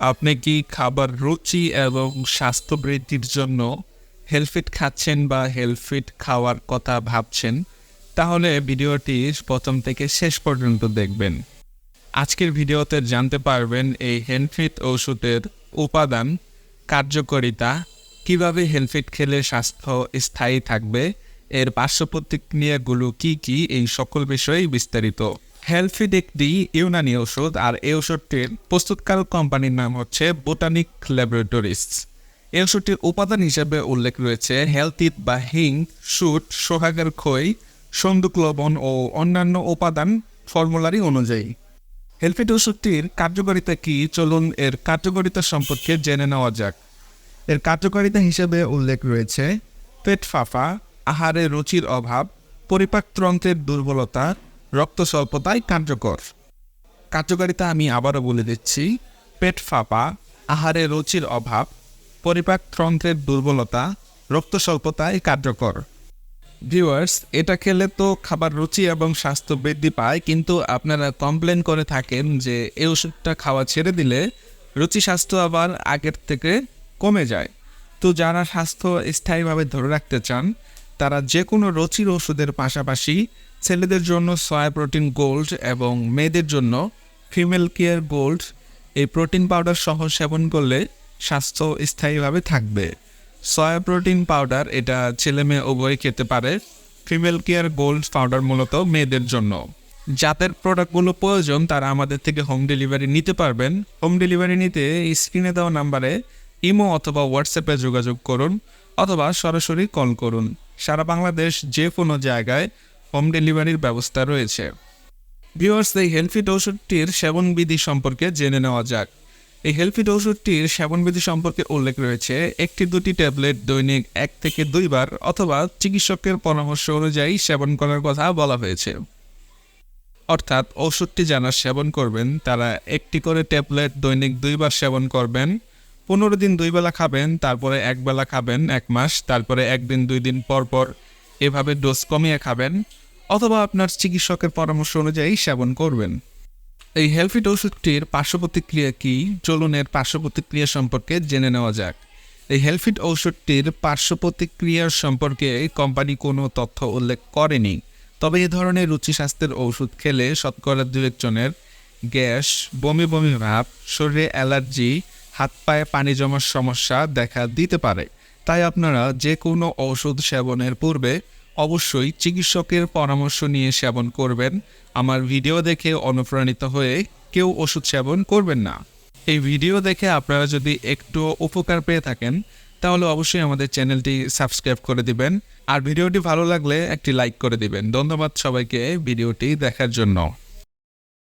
আপনি কি খাবার রুচি এবং স্বাস্থ্য বৃদ্ধির জন্য হেলফিট খাচ্ছেন বা হেলফিট খাওয়ার কথা ভাবছেন? তাহলে ভিডিওটি প্রথম থেকে শেষ পর্যন্ত দেখবেন। আজকের ভিডিওতে জানতে পারবেন এই হেলফিট ওষুধের উপাদান, কার্যকারিতা, কীভাবে হেলফিট খেলে স্বাস্থ্য স্থায়ী থাকবে, এর পার্শ্ব প্রতিক্রিয়াগুলো কি কি, এই সকল বিষয়েই বিস্তারিত। হেলফিট একটি ইউনানি ওষুধ আর এই ওষুধটির প্রস্তুতকারক কোম্পানির নাম হচ্ছে বোটানিক ল্যাবরেটরিজ। এই ওষুধটির উপাদান হিসেবে উল্লেখ রয়েছে হেলথিট বা হিং শুট সোহাগের খই, সন্দুক লবণ ও অন্যান্য উপাদান ফর্মুলারি অনুযায়ী। হেলফিড ওষুধটির কার্যকারিতা কি? চলুন এর কার্যকারিতা সম্পর্কে জেনে নেওয়া যাক। এর কার্যকারিতা হিসেবে উল্লেখ রয়েছে পেট ফাঁপা আহারে রুচির অভাব পরিপাকতন্ত্রের দুর্বলতা রক্ত স্বল্পতায় কার্যকর। কার্যকারিতা আমি আবারও বলে দিচ্ছি, পেট ফাঁপা, আহারে রুচির অভাব পরিপাকতন্ত্রের দুর্বলতা রক্ত স্বল্পতায় কার্যকর। ভিউয়ার্স এটা খেলে তো খাবার রুচি এবং স্বাস্থ্য বৃদ্ধি পায়, কিন্তু আপনারা কমপ্লেন করে থাকেন যে এই ওষুধটা খাওয়া ছেড়ে দিলে রুচি স্বাস্থ্য আবার আগের থেকে কমে যায়। তো যারা স্বাস্থ্য স্থায়ীভাবে ধরে রাখতে চান, তারা যে কোনো রুচির ওষুধের পাশাপাশি ছেলেদের জন্য সয়া প্রোটিন গোল্ড এবং মেয়েদের জন্য ফিমেল কেয়ার গোল্ড এই প্রোটিন পাউডার সহ সেবন করলে স্বাস্থ্য স্থায়ীভাবে থাকবে। সয়া প্রোটিন পাউডার এটা ছেলে মেয়ে উভয় খেতে পারে ফিমেল কেয়ার গোল্ড পাউডার মূলত মেয়েদের জন্য। যাদের প্রোডাক্টগুলো প্রয়োজন, তারা আমাদের থেকে হোম ডেলিভারি নিতে পারবেন। হোম ডেলিভারি নিতে স্ক্রিনে দেওয়া নাম্বারে ইমো অথবা হোয়াটসঅ্যাপে যোগাযোগ করুন অথবা সরাসরি কল করুন। সারা বাংলাদেশ যে কোনো জায়গায় হোম ডেলিভারির ব্যবস্থা রয়েছে। ভিউয়ার্স, এই হেলফিট ওষুধটির সেবনবিধি সম্পর্কে জেনে নেওয়া যাক। এই হেলফিট ওষুধটির সেবনবিধি সম্পর্কে উল্লেখ রয়েছে, একটি দুটি ট্যাবলেট দৈনিক এক থেকে দুইবার অথবা চিকিৎসকের পরামর্শ অনুযায়ী সেবন করার কথা বলা হয়েছে। অর্থাৎ ওষুধটি যারা সেবন করবেন, তারা একটি করে ট্যাবলেট দৈনিক দুইবার সেবন করবেন, পনেরো দিন দুই বেলা খাবেন, তারপরে এক বেলা খাবেন এক মাস, তারপরে একদিন দুই দিন পর পর এভাবে ডোজ কমিয়ে খাবেন। অথবা আপনার চিকিৎসকের পরামর্শ অনুযায়ী সেবন করবেন। এই হেলফিট ওষুধটির পার্শ্ব প্রতিক্রিয়া কি? চলুন এর পার্শ্ব সম্পর্কে জেনে নেওয়া যাক। এই হেলফিট ঔষধটির পার্শ্ব প্রতিক্রিয়ার সম্পর্কে কোম্পানি কোনো তথ্য উল্লেখ করেনি। তবে এ ধরনের রুচি স্বাস্থ্যের ওষুধ খেলে শতকরা দু একজনের গ্যাস, বমি বমি ভাব, শরীরে অ্যালার্জি, হাত পায়ে পানি জমার সমস্যা দেখা দিতে পারে। তাই আপনারা যে কোনো ওষুধ সেবনের পূর্বে অবশ্যই চিকিৎসকের পরামর্শ নিয়ে সেবন করবেন। আমার ভিডিও দেখে অনুপ্রাণিত হয়ে কেউ ওষুধ সেবন করবেন না। এই ভিডিও দেখে আপনারা যদি একটু উপকার পেয়ে থাকেন, তাহলে অবশ্যই আমাদের চ্যানেলটি সাবস্ক্রাইব করে দিবেন। আর ভিডিওটি ভালো লাগলে একটি লাইক করে দিবেন। ধন্যবাদ সবাইকে ভিডিওটি দেখার জন্য।